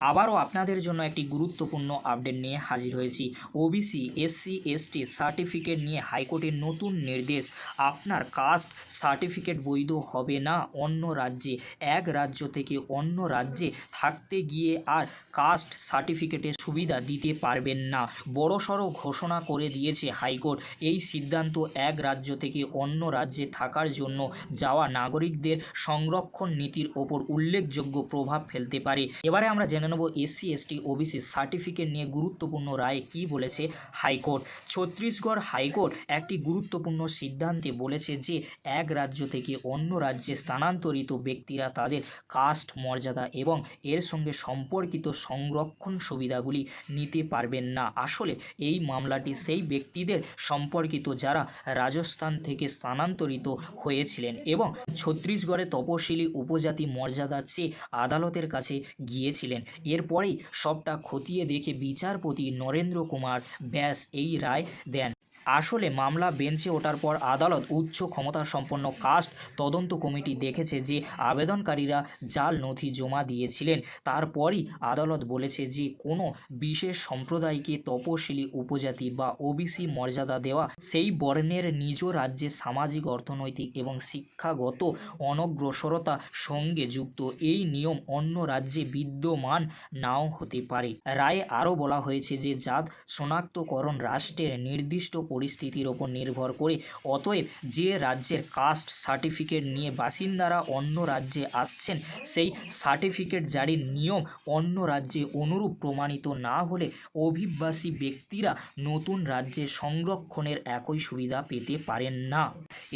আবারও আপনাদের জন্য একটি গুরুত্বপূর্ণ আপডেট নিয়ে হাজির হয়েছি। ওবিসি এসসি এসটি সার্টিফিকেট নিয়ে হাইকোর্টের নতুন নির্দেশ। আপনার কাস্ট সার্টিফিকেট বৈধ হবে না অন্য রাজ্যে। এক রাজ্য থেকে অন্য রাজ্যে থাকতে গিয়ে আর কাস্ট সার্টিফিকেটের সুবিধা দিতে পারবেন না। বড়সড় ঘোষণা করে দিয়েছে হাইকোর্ট। এই সিদ্ধান্ত এক রাজ্য থেকে অন্য রাজ্যে থাকার জন্য যাওয়া নাগরিকদের সংরক্ষণ নীতির ওপর উল্লেখযোগ্য প্রভাব ফেলতে পারে। এবারে আমরা জেনে নেব এসসি, এসটি, ওবিসি সার্টিফিকেট নিয়ে গুরুত্বপূর্ণ রায় কি বলেছে হাইকোর্ট। ছত্তিশগড় হাইকোর্ট একটি গুরুত্বপূর্ণ সিদ্ধান্তে বলেছে যে, এক রাজ্য থেকে অন্য রাজ্যে স্থানান্তরিত ব্যক্তিরা তাদের কাস্ট, মর্যাদা এবং এর সঙ্গে সম্পর্কিত সংরক্ষণ সুবিধাগুলি নিতে পারবেন না। আসলে এই মামলাটি সেই ব্যক্তিদের সম্পর্কিত যারা রাজস্থান থেকে স্থানান্তরিত হয়েছিলেন এবং ছত্তিশগড়ে তপশিলি উপজাতি মর্যাদা চেয়ে আদালতের কাছে গিয়েছিলেন। এরপরেই সবটা খতিয়ে দেখে বিচারপতি নরেন্দ্র কুমার ব্যাস এই রায় দেন। আসলে মামলা বেঞ্চে ওঠার পর আদালত উচ্চ ক্ষমতা সম্পন্ন কাস্ট তদন্ত কমিটি দেখেছে যে আবেদনকারীরা জাল নথি জমা দিয়েছিলেন। তারপরই আদালত বলেছে যে কোনো বিশেষ সম্প্রদায়কে তপশিলি উপজাতি বা ওবিসি মর্যাদা দেওয়া সেই বর্ণের নিজ রাজ্যে সামাজিক, অর্থনৈতিক এবং শিক্ষাগত অনগ্রসরতা সঙ্গে যুক্ত এই নিয়ম অন্য রাজ্যে বিদ্যমান নাও হতে পারে। রায়ে আরও বলা হয়েছে যে জাত শনাক্তকরণ রাষ্ট্রের নির্দিষ্ট পরিস্থিতির ওপর নির্ভর করে। অতএব যে রাজ্যের কাস্ট সার্টিফিকেট নিয়ে বাসিন্দারা অন্য রাজ্যে আসছেন, সেই সার্টিফিকেট জারির নিয়ম অন্য রাজ্যে অনুরূপ প্রমাণিত না হলে অভিবাসী ব্যক্তিরা নতুন রাজ্যে সংরক্ষণের একই সুবিধা পেতে পারেন না।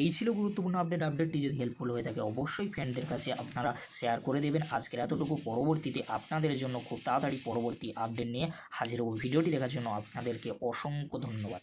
এই ছিল গুরুত্বপূর্ণ আপডেট আপডেটটি যদি হেল্পফুল হয়ে থাকে, অবশ্যই ফ্রেন্ডদের কাছে আপনারা শেয়ার করে দেবেন। আজকের এতটুকু। পরবর্তীতে আপনাদের জন্য খুব তাড়াতাড়ি পরবর্তী আপডেট নিয়ে হাজির হব। ভিডিওটি দেখার জন্য আপনাদেরকে অসংখ্য ধন্যবাদ।